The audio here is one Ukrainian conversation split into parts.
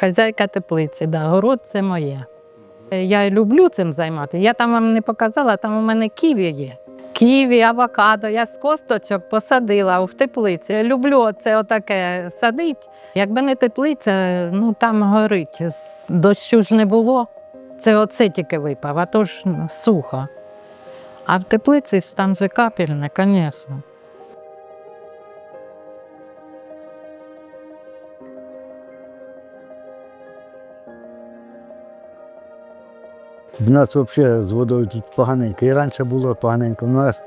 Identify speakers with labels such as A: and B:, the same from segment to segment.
A: Хазяйка теплиці, да, город це моє. Я люблю цим займатися. Я там вам не показала, там у мене ківі є. Ківі, авокадо. Я з косточок посадила в теплиці. Я люблю це отаке садить. Якби не теплиця, ну там горить. Дощу ж не було. Це оце тільки випав, а то ж ну, сухо. А в теплиці ж там же капельне, звісно.
B: У нас взагалі з водою тут поганенько. І раніше було поганенько. У нас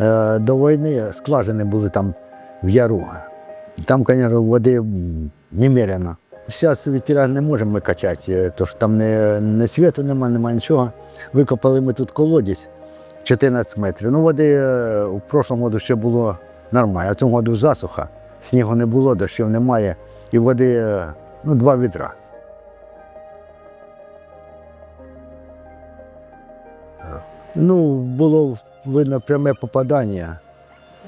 B: е, до війни скважини були там в яру. Там, звісно, води немерено. Зараз вітера не можемо ми качати, е, тому що там не, не світу немає, немає нічого. Викопали ми тут колодязь 14 метрів. Ну, води е, у прошлому году ще було нормально, а цьому году засуха. Снігу не було, дощів немає. І води е, ну, два відра. Ну, було видно пряме попадання.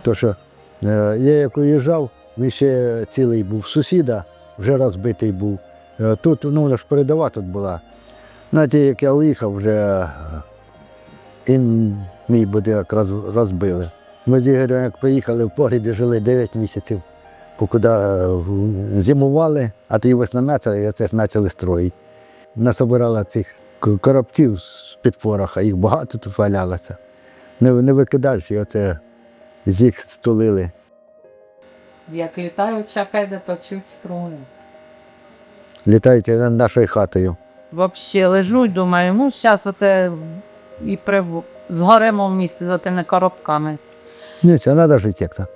B: То, що е, я як уїжджав, він ще цілий був сусіда, вже розбитий був. Е, тут, ну, вона передова тут була. Знаєте, як я уїхав, вже е, і мій будинок роз, розбили. Ми з Ігорем, як приїхали в погрібі, жили 9 місяців, покуди е, зимували, а тоді весна і оце ж почали строїти. Насобирала цих коробців з-під пороха, їх багато тут валялося. Не, не викидаєш, оце з їх стулили.
A: Як літають шахеди, то чуть труни.
B: Літають над нашою хатою.
A: Взагалі лежу і думаю, ну зараз оте і прив... згоремо в місці з отими коробками.
B: Нічого, треба жити як то.